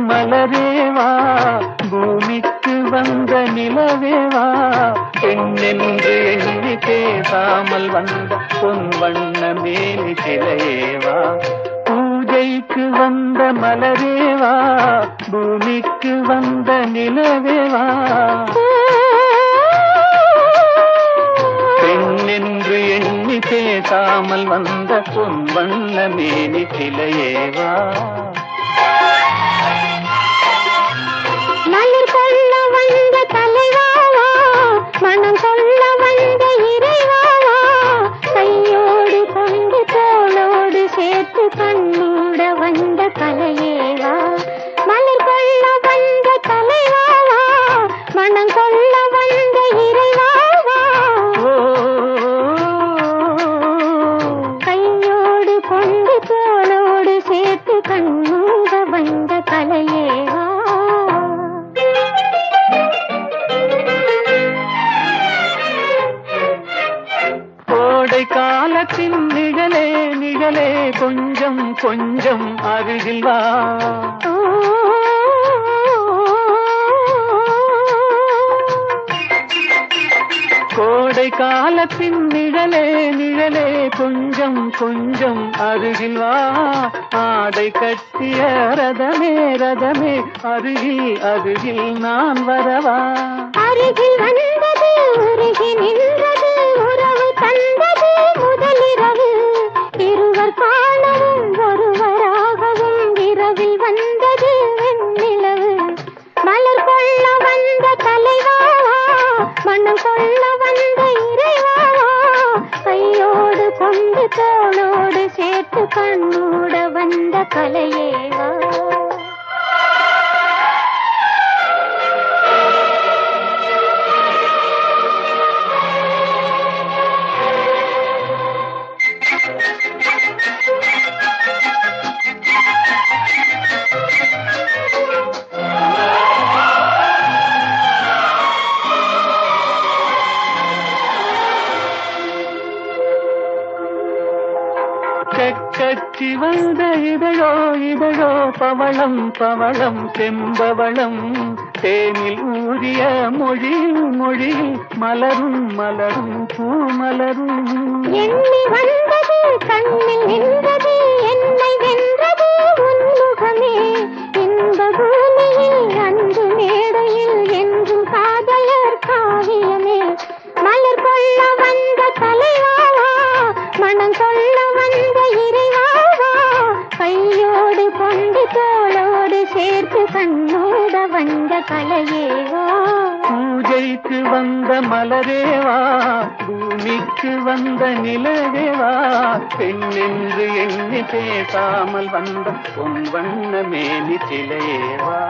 மலரேவா பூமிக்கு வந்த நிலவேவா பெண்ணென்று எண்ணி பேசாமல் வந்த பொன் வண்ண மேலி சிலையேவா பூஜைக்கு வந்த மலரேவா பூமிக்கு வந்த நிலவேவா பெண்ணென்று எண்ணி பேசாமல் வந்த பொன் வண்ண மேலி சிலையேவா மனம் சொல்ல வந்த இறைவாவா கையோடு கொண்டு தோளோடு சேர்த்து கண்ணூட வந்த கலையேவா? மலர் கொள்ள வந்த தலைவாவா மனம் சொல்ல வந்த இறைவாவா கையோடு கொண்டு தோளோடு சேர்த்து கண்ணூட வந்த கலையேவா? கோடை காலத்தின் நிழலே நிழலே கொஞ்சம் கொஞ்சம் அருகில் வா. கோடை காலத்தின் நிழலே நிழலே கொஞ்சம் கொஞ்சம் அருகில் வா. ஆடை கட்டிய ரதமே ரதமே அருகில் அருகில் நான் வரவா. அருகில் வந்தது உருகி நின்றது உறவு தந்த தோளோடு சேர்த்து கண்ணூட வந்த கலையேவா? கட்டி வந்த இதழோ இதழோ பவளம் பவளம் செம்பவளம். தேனில் ஊறிய மொழி மொழி மலரும் மலரும் பூமலரும். எண்ணி வந்தது கண்ணில் நின்றது என்னை கண்ணோட வந்த கலையேவோ? பூஜைக்கு வந்த மலரேவா பூமிக்கு வந்த நிலவேவா? பெண்ணென்று எண்ணி பேசாமல் வந்த பொன் வண்ண மேலி சிலையேவா?